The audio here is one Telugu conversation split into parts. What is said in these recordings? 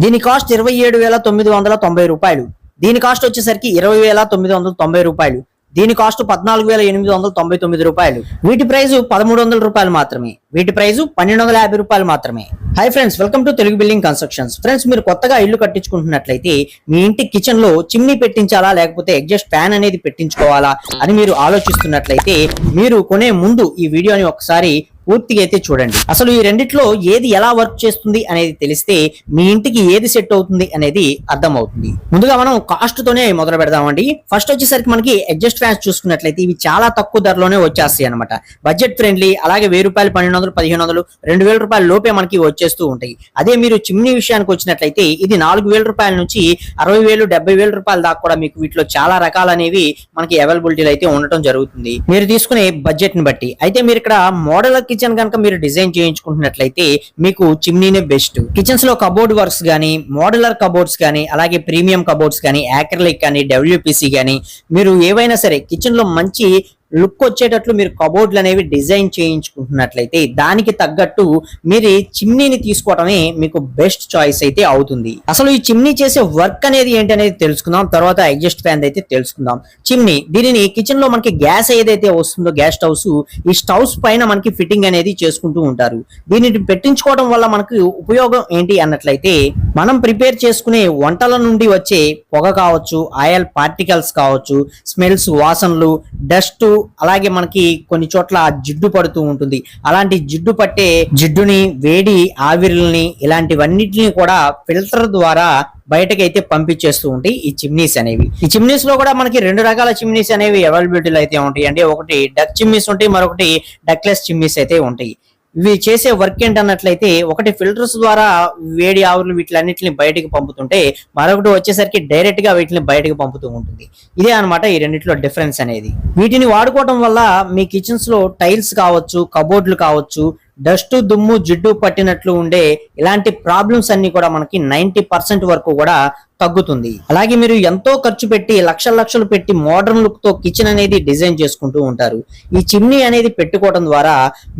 దీని కాస్ట్ ఇరవై ఏడు వేల తొమ్మిది వందల తొంభై రూపాయలు. దీని కాస్ట్ వచ్చేసరికి ఇరవై వేల తొమ్మిది వందల తొంభై రూపాయలు. దీని కాస్ట్ పద్నాలుగు వేల ఎనిమిది వందల తొంభై తొమ్మిది రూపాయలు. వీటి ప్రైస్ పదమూడు వందల రూపాయలు మాత్రమే. వీటి ప్రైస్ పన్నెండు వందల యాభై రూపాయలు మాత్రమే. Hi friends welcome to Telugu building constructions friends మీరు కొత్తగా ఇల్లు కట్టించుకుంటున్నట్లయితే మీ ఇంటి కిచెన్లో చిమ్నీ పెట్టించాలా లేకపోతే ఎగ్జాస్ట్ ఫ్యాన్ అనేది పెట్టించుకోవాలా అని మీరు ఆలోచిస్తున్నట్లయితే మీరు కొనే ముందు ఈ వీడియోని ఒకసారి పూర్తిగా అయితే చూడండి. అసలు ఈ రెండిట్లో ఏది ఎలా వర్క్ చేస్తుంది అనేది తెలిస్తే మీ ఇంటికి ఏది సెట్ అవుతుంది అనేది అర్థం అవుతుంది ముందుగా మనం కాస్ట్ తోనే మొదలు పెడదామండి. ఫస్ట్ వచ్చేసరికి మనకి అడ్జస్ట్ ఫ్యాన్స్ చూసుకున్నట్లయితే ఇవి చాలా తక్కువ ధరలోనే వచ్చేస్తాయి అనమాట బడ్జెట్ ఫ్రెండ్లీ అలాగే వెయ్యి రూపాయలు పన్నెండు వందలు పదిహేను వందలు రెండు వేల రూపాయల లోపే మనకి వచ్చేస్తూ ఉంటాయి. అదే మీరు చిమ్నీ విషయానికి వచ్చినట్లయితే ఇది నాలుగు వేల రూపాయల నుంచి అరవై వేలు డెబ్బై వేల రూపాయల దాకా కూడా మీకు వీటిలో చాలా రకాలు అనేవి మనకి అవైలబిలిటీలు అయితే ఉండటం జరుగుతుంది. మీరు తీసుకునే బడ్జెట్ని బట్టి. అయితే మీరు ఇక్కడ మోడల్ కిచెన్ కనుక మీరు డిజైన్ చేయించుకుంటున్నట్లయితే మీకు చిమ్నీనే బెస్ట్ కిచెన్స్లో కబోర్డ్ వర్క్స్ కానీ మోడలర్ కబోర్డ్స్ కానీ అలాగే ప్రీమియం కబోర్డ్స్ కానీ యాక్రలిక్ కానీ డబ్ల్యూపీసీ కానీ మీరు ఏవైనా సరే కిచెన్లో మంచి లుక్ వచ్చేటట్లు మీరు కబోర్డ్లు అనేవి డిజైన్ చేయించుకుంటున్నట్లయితే దానికి తగ్గట్టు మీరు చిమ్నీని తీసుకోవటమే మీకు బెస్ట్ చాయిస్ అయితే అవుతుంది. అసలు ఈ చిమ్నీ చేసే వర్క్ అనేది ఏంటి అనేది తెలుసుకుందాం. తర్వాత ఎగ్జస్ట్ ఫ్యాన్ అయితే తెలుసుకుందాం. చిమ్నీ దీనిని కిచెన్లో మనకి గ్యాస్ ఏదైతే వస్తుందో గ్యాస్ స్టవ్స్ ఈ స్టవ్స్ పైన మనకి ఫిట్టింగ్ అనేది చేసుకుంటూ ఉంటారు. దీనిని పెట్టించుకోవడం వల్ల మనకు ఉపయోగం ఏంటి అన్నట్లయితే మనం ప్రిపేర్ చేసుకునే వంటల నుండి వచ్చే పొగ కావచ్చు ఆయిల్ పార్టికల్స్ కావచ్చు స్మెల్స్ వాసనలు డస్ట్ అలాగే మనకి కొన్ని చోట్ల జిడ్డు పడుతూ ఉంటుంది. అలాంటి జిడ్డు పట్టే జిడ్డుని వేడి ఆవిరుల్ని ఇలాంటివన్నిటిని కూడా ఫిల్టర్ ద్వారా బయటకి అయితే పంపించేస్తూ ఉంటాయి ఈ చిమ్నీస్ అనేవి. ఈ చిమ్నీస్లో కూడా మనకి రెండు రకాల చిమ్నీస్ అనేవి అవైలబిలిటీలు అయితే ఉంటాయి అంటే ఒకటి డక్ చిమ్నీస్ ఉంటాయి మరొకటి డక్లెస్ చిమ్నీస్ అయితే ఉంటాయి. ఇవి చేసే వర్క్ ఏంటన్నట్లయితే ఒకటి ఫిల్టర్స్ ద్వారా వేడి ఆవులు వీటిలన్నిటిని బయటకు పంపుతుంటే మరొకటి వచ్చేసరికి డైరెక్ట్గా వీటిని బయటకు పంపుతూ ఉంటుంది. ఇదే అన్నమాట ఈ రెండింటిలో డిఫరెన్స్ అనేది. వీటిని వాడుకోవడం వల్ల మీ కిచెన్స్లో టైల్స్ కావచ్చు కబోర్డ్లు కావచ్చు డస్ట్ దుమ్ము జిడ్డు పట్టినట్లు ఉండే ఇలాంటి ప్రాబ్లమ్స్ అన్ని కూడా మనకి నైన్టీ పర్సెంట్ వరకు కూడా తగ్గుతుంది. అలాగే మీరు ఎంతో ఖర్చు పెట్టి లక్షల లక్షలు పెట్టి మోడర్న్ లుక్తో కిచెన్ అనేది డిజైన్ చేసుకుంటూ ఉంటారు. ఈ చిమ్నీ అనేది పెట్టుకోవడం ద్వారా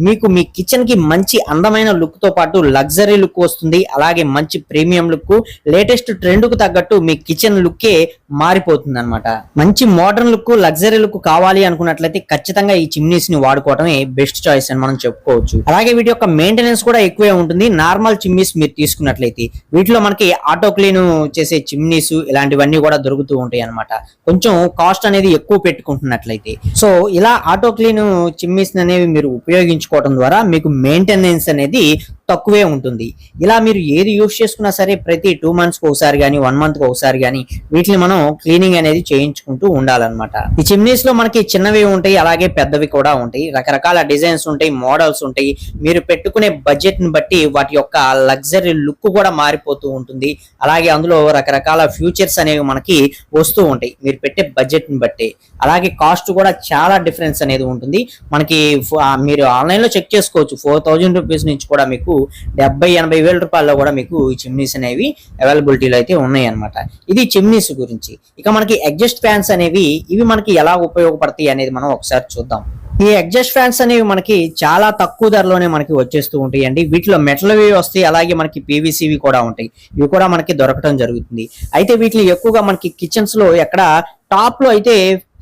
మీకు మీ కిచెన్కి మంచి అందమైన లుక్తో పాటు లగ్జరీ లుక్ వస్తుంది. అలాగే మంచి ప్రీమియం లుక్ లేటెస్ట్ ట్రెండ్కు తగ్గట్టు మీ కిచెన్ లుక్కే మారిపోతుంది అనమాట మంచి మోడర్న్ లుక్ లగ్జరీ లుక్ కావాలి అనుకున్నట్లయితే ఖచ్చితంగా ఈ చిమ్నీస్ని వాడుకోవడమే బెస్ట్ చాయిస్ అని మనం చెప్పుకోవచ్చు. అలాగే వీటి యొక్క మెయింటెనెన్స్ కూడా ఎక్కువే ఉంటుంది. నార్మల్ చిమ్నీస్ మీరు తీసుకున్నట్లయితే. వీటిలో మనకి ఆటో క్లీన్ చేసే చిమ్నీస్ ఇలాంటివన్నీ కూడా దొరుకుతూ ఉంటాయి అనమాట కొంచెం కాస్ట్ అనేది ఎక్కువ పెట్టుకుంటున్నట్లయితే. సో ఇలా ఆటో క్లీన్ చిమ్నీస్ అనేవి మీరు ఉపయోగించుకోవడం ద్వారా మీకు మెయింటెనెన్స్ అనేది తక్కువే ఉంటుంది. ఇలా మీరు ఏది యూస్ చేసుకున్నా సరే ప్రతి టూ మంత్స్కి ఒకసారి కానీ వన్ మంత్కి ఒకసారి కానీ వీటిని మనం క్లీనింగ్ అనేది చేయించుకుంటూ ఉండాలన్నమాట. ఈ చిమ్నీస్లో మనకి చిన్నవి ఉంటాయి అలాగే పెద్దవి కూడా ఉంటాయి. రకరకాల డిజైన్స్ ఉంటాయి మోడల్స్ ఉంటాయి. మీరు పెట్టుకునే బడ్జెట్ని బట్టి వాటి యొక్క లగ్జరీ లుక్ కూడా మారిపోతూ ఉంటుంది. అలాగే అందులో రకరకాల ఫ్యూచర్స్ అనేవి మనకి వస్తూ ఉంటాయి. మీరు పెట్టే బడ్జెట్ని బట్టి. అలాగే కాస్ట్ కూడా చాలా డిఫరెన్స్ అనేది ఉంటుంది. మనకి మీరు ఆన్లైన్లో చెక్ చేసుకోవచ్చు. ఫోర్ థౌజండ్ రూపీస్ నుంచి కూడా మీకు డెబ్బై ఎనభై వేల రూపాయల్లో కూడా మీకు ఈ చిమ్నీస్ అనేవి అవైలబిలిటీలో అయితే ఉన్నాయి అనమాట ఇది చిమ్నీస్ గురించి. ఇక మనకి అడ్జస్ట్ ఫ్యాన్స్ అనేవి ఇవి మనకి ఎలా ఉపయోగపడతాయి అనేది మనం ఒకసారి చూద్దాం. ఈ అడ్జస్ట్ ఫ్యాన్స్ అనేవి మనకి చాలా తక్కువ ధరలోనే మనకి వచ్చేస్తూ ఉంటాయి అండి. వీటిలో మెటల్వి వస్తాయి అలాగే మనకి పీవీసీవి కూడా ఉంటాయి. ఇవి కూడా మనకి దొరకడం జరుగుతుంది. అయితే వీటిని ఎక్కువగా మనకి కిచెన్స్లో ఎక్కడ టాప్లో అయితే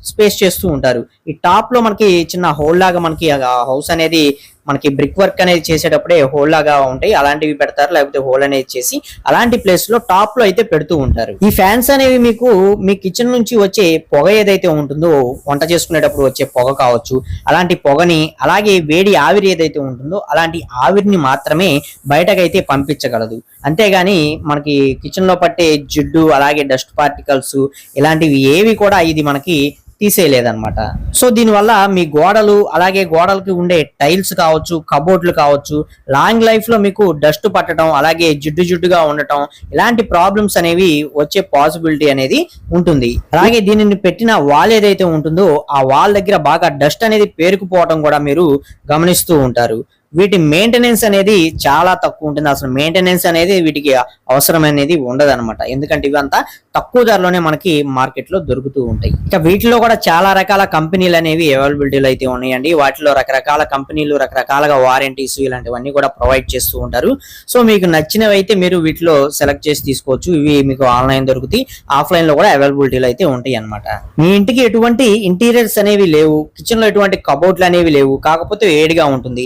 స్పేస్ చేస్తూ ఉంటారు. ఈ టాప్లో మనకి చిన్న హోల్ లాగా మనకి హౌస్ అనేది మనకి బ్రిక్ వర్క్ అనేది చేసేటప్పుడే హోల్ లాగా ఉంటాయి. అలాంటివి పెడతారు లేకపోతే హోల్ అనేది చేసి అలాంటి ప్లేస్లో టాప్లో అయితే పెడుతూ ఉంటారు. ఈ ఫ్యాన్స్ అనేవి మీకు మీ కిచెన్ నుంచి వచ్చే పొగ ఏదైతే ఉంటుందో వంట చేసుకునేటప్పుడు వచ్చే పొగ కావచ్చు అలాంటి పొగని అలాగే వేడి ఆవిరి ఏదైతే ఉంటుందో అలాంటి ఆవిరిని మాత్రమే బయటకైతే పంపించగలదు. అంతేగాని మనకి కిచెన్లో పట్టే జిడ్డు అలాగే డస్ట్ పార్టికల్స్ ఇలాంటివి ఏవి కూడా ఇది మనకి తీసేయలేదన్నమాట. సో దీనివల్ల మీ గోడలు అలాగే గోడలకి ఉండే టైల్స్ కావచ్చు కబోర్డ్లు కావచ్చు లాంగ్ లైఫ్లో మీకు డస్ట్ పట్టడం అలాగే జిడ్డు జిడ్డుగా ఉండటం ఇలాంటి ప్రాబ్లమ్స్ అనేవి వచ్చే పాసిబిలిటీ అనేది ఉంటుంది. అలాగే దీనిని పెట్టిన వాల్ ఏదైతే ఉంటుందో ఆ వాల్ దగ్గర బాగా డస్ట్ అనేది పేరుకుపోవడం కూడా మీరు గమనిస్తూ ఉంటారు. వీటి మెయింటెనెన్స్ అనేది చాలా తక్కువ ఉంటుంది. అసలు మెయింటెనెన్స్ అనేది వీటికి అవసరం అనేది ఉండదు అనమాట ఎందుకంటే ఇవంతా తక్కువ ధరలోనే మనకి మార్కెట్లో దొరుకుతూ ఉంటాయి. ఇక వీటిలో కూడా చాలా రకాల కంపెనీలు అనేవి అవైలబిలిటీలు అయితే ఉన్నాయండి. వాటిలో రకరకాల కంపెనీలు రకరకాలుగా వారంటీస్ ఇలాంటివన్నీ కూడా ప్రొవైడ్ చేస్తూ ఉంటారు. సో మీకు నచ్చినవి అయితే మీరు వీటిలో సెలెక్ట్ చేసి తీసుకోవచ్చు. ఇవి మీకు ఆన్లైన్ దొరుకుతాయి. ఆఫ్లైన్లో కూడా అవైలబిలిటీలు అయితే ఉంటాయి అనమాట మీ ఇంటికి ఎటువంటి ఇంటీరియర్స్ అనేవి లేవు. కిచెన్లో ఎటువంటి కబోర్డ్లు అనేవి లేవు. కాకపోతే వేడిగా ఉంటుంది.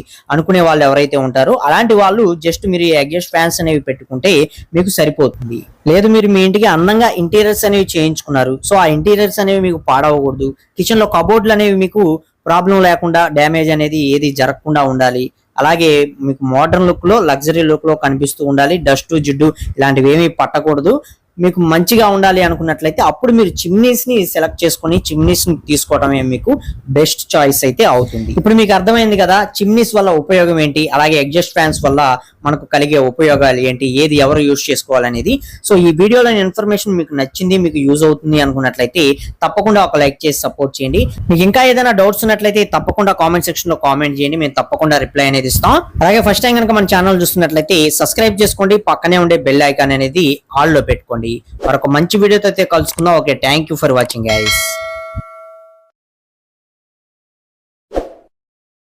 అనుకునే వాళ్ళు ఎవరైతే ఉంటారో అలాంటి వాళ్ళు జస్ట్ మీరు ఎగ్జాస్ట్ ఫ్యాన్స్ అనేవి పెట్టుకుంటే మీకు సరిపోతుంది. లేదు మీరు మీ ఇంటికి అందంగా ఇంటీరియర్స్ అనేవి చేయించుకున్నారు సో ఆ ఇంటీరియర్స్ అనేవి మీకు పాడవకూడదు. కిచెన్లో కబోర్డ్లు అనేవి మీకు ప్రాబ్లం లేకుండా డ్యామేజ్ అనేది ఏది జరగకుండా ఉండాలి. అలాగే మీకు మోడర్న్ లుక్లో లగ్జరీ లుక్లో కనిపిస్తూ ఉండాలి. డస్ట్ జిడ్డు ఇలాంటివి ఏమీ పట్టకూడదు. మీకు మంచిగా ఉండాలి అనుకున్నట్లయితే అప్పుడు మీరు చిమ్నీస్ని సెలెక్ట్ చేసుకొని చిమ్నీస్ని తీసుకోవడమే మీకు బెస్ట్ చాయిస్ అయితే అవుతుంది. ఇప్పుడు మీకు అర్థమైంది కదా చిమ్నీస్ వల్ల ఉపయోగం ఏంటి? అలాగే ఎగ్జాస్ట్ ఫ్యాన్స్ వల్ల మనకు కలిగే ఉపయోగాలు ఏంటి? ఏది ఎవరు యూజ్ చేసుకోవాలనేది. సో ఈ వీడియోలో ఇన్ఫర్మేషన్ మీకు నచ్చింది మీకు యూజ్ అవుతుంది అనుకున్నట్లయితే తప్పకుండా ఒక లైక్ చేసి సపోర్ట్ చేయండి. మీకు ఇంకా ఏదైనా డౌట్స్ ఉన్నట్లయితే తప్పకుండా కామెంట్ సెక్షన్లో కామెంట్ చేయండి. మేము తప్పకుండా రిప్లై అనేది ఇస్తాం. అలాగే ఫస్ట్ టైం కనుక మన ఛానల్ చూస్తున్నట్లయితే సబ్స్క్రైబ్ చేసుకోండి. పక్కనే ఉండే బెల్ ఐకాన్ అనేది ఆల్లో పెట్టుకోండి. మరొక మంచి వీడియోతో అయితే కలుసుకుందాం. Okay thank you for watching guys